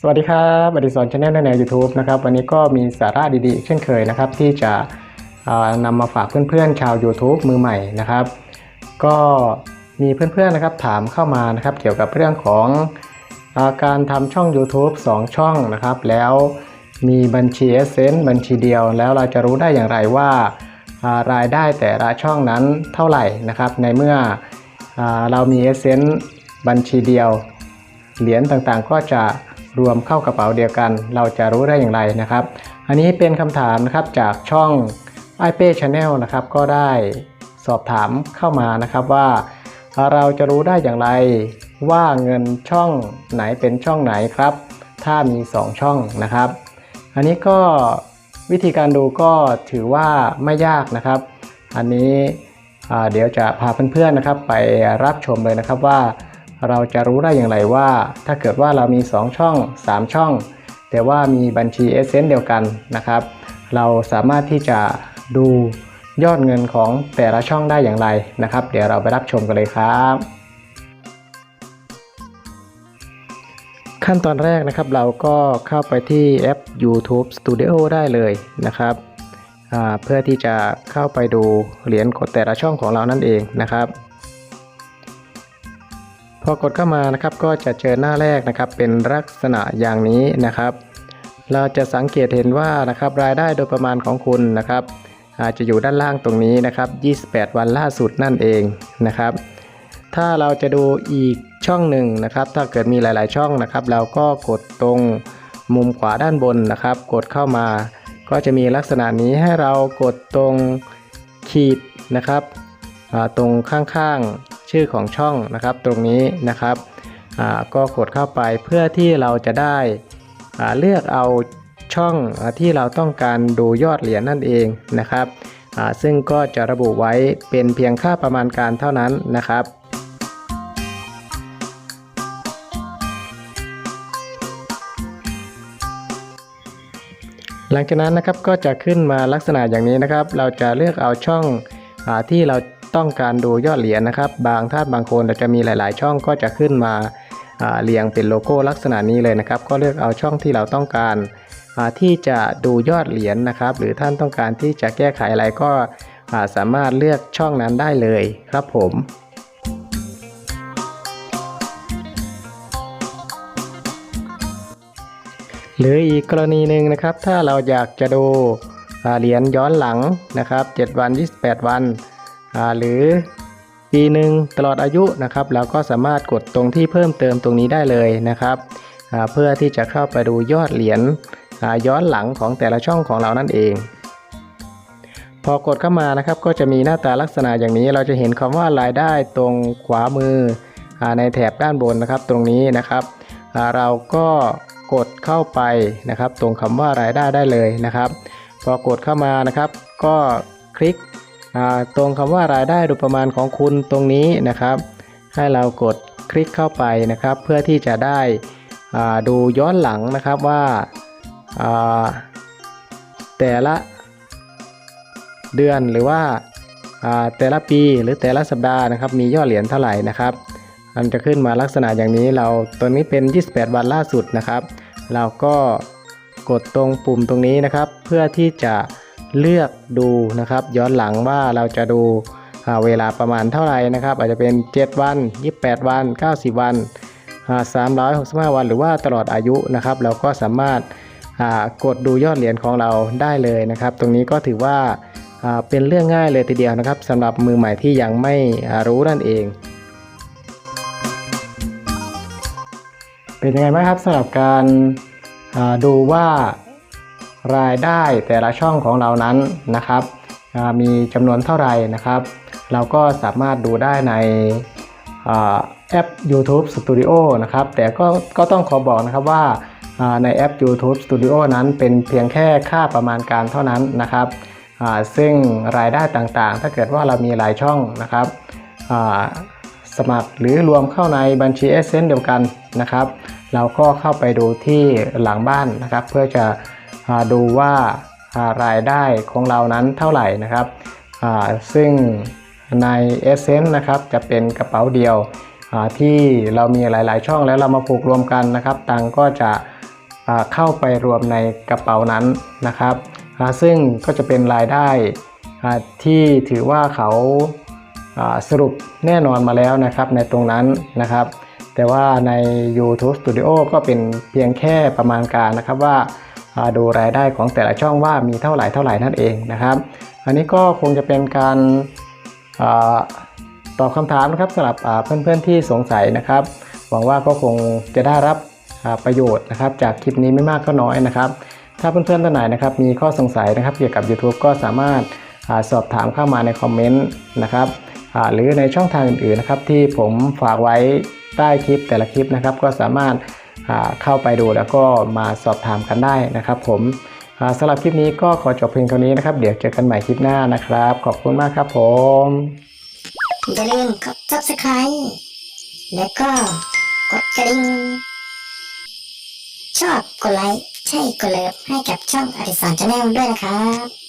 สวัสดีครับอดิศรชาแนลในแนว YouTube นะครับวันนี้ก็มีสาระดีๆอีกเช่นเคยนะครับ ที่จะอ่านำมาฝากเพื่อนๆ ชาว YouTube มือใหม่นะครับ ก็มีเพื่อนๆนะครับถามเข้ามานะครับ เกี่ยวกับเรื่องของอาการทำช่อง YouTube 2 ช่องนะครับ แล้วมีบัญชี s อ n บัญชีเดียว แล้วเราจะรู้ได้อย่างไรว่าารายได้แต่ละช่องนั้นเท่าไหร่นะครับ ในเมื่ออเรามี s อ n บัญชีเดียว เหรียญต่างๆก็จะ รวมเข้ากระเป๋าเดียวกัน เราจะรู้ได้อย่างไรนะครับ อันนี้เป็นคำถามนะครับจากช่องไอเป้ชาแนลนะครับ ก็ได้สอบถามเข้ามานะครับว่า เราจะรู้ได้อย่างไรว่าเงินช่องไหนเป็นช่องไหนครับ ถ้ามี 2 ช่องนะครับ อันนี้ก็วิธีการดูก็ถือว่าไม่ยากนะครับ อันนี้เดี๋ยวจะพาเพื่อนๆนะครับ ไปรับชมเลยนะครับว่า เราจะรู้ได้อย่างไรว่า ถ้าเกิดว่าเรามี 2 ช่อง 3 ช่อง แต่ว่ามีบัญชีเอเซนเดียวกันนะครับ เราสามารถที่จะดูยอดเงินของแต่ละช่องได้อย่างไรนะครับ เดี๋ยวเราไปรับชมกันเลยครับ ขั้นตอนแรกนะครับเราก็เข้าไปที่แอป YouTube Studio ได้เลยนะครับเพื่อที่จะเข้าไปดูเหรียญกดแต่ละช่องของเรานั่นเองนะครับ พอกดเข้ามานะครับก็จะเจอหน้าแรกนะครับ เป็นลักษณะอย่างนี้นะครับ เราจะสังเกตเห็นว่านะครับรายได้โดยประมาณของคุณนะครับ อาจจะอยู่ด้านล่างตรงนี้นะครับ 28 วันล่าสุดนั่นเองนะครับ ถ้าเราจะดูอีกช่องหนึ่งนะครับ ถ้าเกิดมีหลาย ๆ ช่องนะครับ เราก็กดตรงมุมขวาด้านบนนะครับ กดเข้ามา ก็จะมีลักษณะนี้ให้เรากดตรงขีดนะครับตรงข้างๆ ชื่อของช่องนะครับตรงนี้นะครับอ่าก็กดเข้าไปเพื่อที่เราจะได้อ่าเลือกเอาช่องอที่เราต้องการดูยอดเหรียญนั่นเองนะครับอ่าซึ่งก็จะระบุไว้เป็นเพียงค่าประมาณการเท่านั้นนะครับหลังจากนั้นนะครับก็จะขึ้นมาลักษณะอย่างนี้นะครับ เราจะเลือกเอาช่องอาที่เรา ต้องการดูยอดเหรียญนะครับ บางท่านบางคนจะมีหลาย ๆ ช่องก็จะขึ้นมาเรียงเป็นโลโก้ลักษณะนี้เลยนะครับ ก็เลือกเอาช่องที่เราต้องการที่จะดูยอดเหรียญนะครับ หรือท่านต้องการที่จะแก้ไขอะไรก็สามารถเลือกช่องนั้นได้เลยครับผมหรืออีกกรณีหนึ่งนะครับ ถ้าเราอยากจะดูเหรียญย้อนหลังนะครับ 7 วัน 28 วัน หรือปีหนึ่งตลอดอายุนะครับ เราก็สามารถกดตรงที่เพิ่มเติมตรงนี้ได้เลยนะครับ เพื่อที่จะเข้าไปดูยอดเหรียญย้อนหลังของแต่ละช่องของเรานั่นเอง พอกดเข้ามานะครับก็จะมีหน้าตาลักษณะอย่างนี้ เราจะเห็นคำว่ารายได้ตรงขวามือในแถบด้านบนนะครับ ตรงนี้นะครับเราก็กดเข้าไปนะครับ ตรงคำว่ารายได้ได้เลยนะครับ พอกดเข้ามานะครับ ก็คลิก ตรงคำว่ารายได้โดยประมาณของคุณตรงนี้นะครับ ให้เรากดคลิกเข้าไปนะครับ เพื่อที่จะได้ดูย้อนหลังนะครับว่าแต่ละเดือนหรือว่าอ่าแต่ละปีหรือแต่ละสัปดาห์นะครับ มียอดเหรียญเท่าไหร่นะครับมันจะขึ้นมาลักษณะอย่างนี้เราตัวนี้เป็น 28 วันล่าสุดนะครับ เราก็กดตรงปุ่มตรงนี้นะครับ เพื่อที่จะ เลือกดูนะครับ ย้อนหลังว่าเราจะดูเวลาประมาณเท่าไหร่นะครับ อาจจะเป็น 7 วัน 28 วัน 90 วันอ่า365 วัน หรือว่าตลอดอายุนะครับ เราก็สามารถกดดูยอดเหรียญของเราได้เลยนะครับ ตรงนี้ก็ถือว่าเป็นเรื่องง่ายเลยทีเดียวนะครับสำหรับมือใหม่ที่ยังไม่รู้นั่นเอง เป็นยังไงบ้างครับสำหรับการดูว่า รายได้แต่ละช่องของเรานั้นนะครับ มีจำนวนเท่าไหร่นะครับ เราก็สามารถดูได้ในอแอป YouTube Studio นะครับ แต่ก็ก็ต้องขอบอกนะครับว่าในแอป YouTube Studio นั้นเป็นเพียงแค่ค่าประมาณการเท่านั้นนะครับ ซึ่งรายได้ต่างๆ ถ้าเกิดว่าเรามีหลายช่องนะครับสมัครหรือรวมเข้าในบัญชี s อ n เดียวกันนะครับ เราก็เข้าไปดูที่หลังบ้านนะครับ เพื่อจะ ดูว่าารายได้ของเรานั้นเท่าไหร่นะครับ ซึ่งใน s อ n นะครับจะเป็นกระเป๋าเดียวที่เรามีหลาย ๆ ช่องแล้วเรามาผูกรวมกันนะครับ ตังก็จะเข้าไปรวมในกระเป๋านั้นนะครับ ซึ่งก็จะเป็นรายได้ที่ถือว่าเขาสรุปแน่นอนมาแล้วนะครับในตรงนั้นนะครับ แต่ว่าใน YouTube Studio ก็เป็นเพียงแค่ประมาณการนะครับว่า ดูรายได้ของแต่ละช่องว่ามีเท่าไหร่เท่าไหร่นั่นเองนะครับ อันนี้ก็คงจะเป็นการอตอบคำถามนะครับสำหรับเพื่อนๆที่สงสัยนะครับ หวังว่าก็คงจะได้รับประโยชน์นะครับ จากคลิปนี้ไม่มากก็น้อยนะครับ ถ้าเพื่อนๆท่านไหนนะครับ มีข้อสงสัยนะครับ เกี่ยวกับ YouTube ก็สามารถอสอบถามเข้ามาในคอมเมนต์นะครับหรือในช่องทางอื่นๆนะครับที่ผมฝากไว้ใต้คลิปแต่ละคลิปนะครับ ก็สามารถ เข้าไปดูแล้วก็มาสอบถามกันได้นะครับผมสำหรับคลิปนี้ก็ขอจบเพียงเท่านี้นะครับ เดี๋ยวเจอกันใหม่คลิปหน้านะครับ ขอบคุณมากครับผม อย่าลืมกด subscribe แล้วก็กดกระดิ่ง ชอบกดไลค์ใช่กดเลิฟให้กับช่องอดิสารชาแนลด้วยนะครับ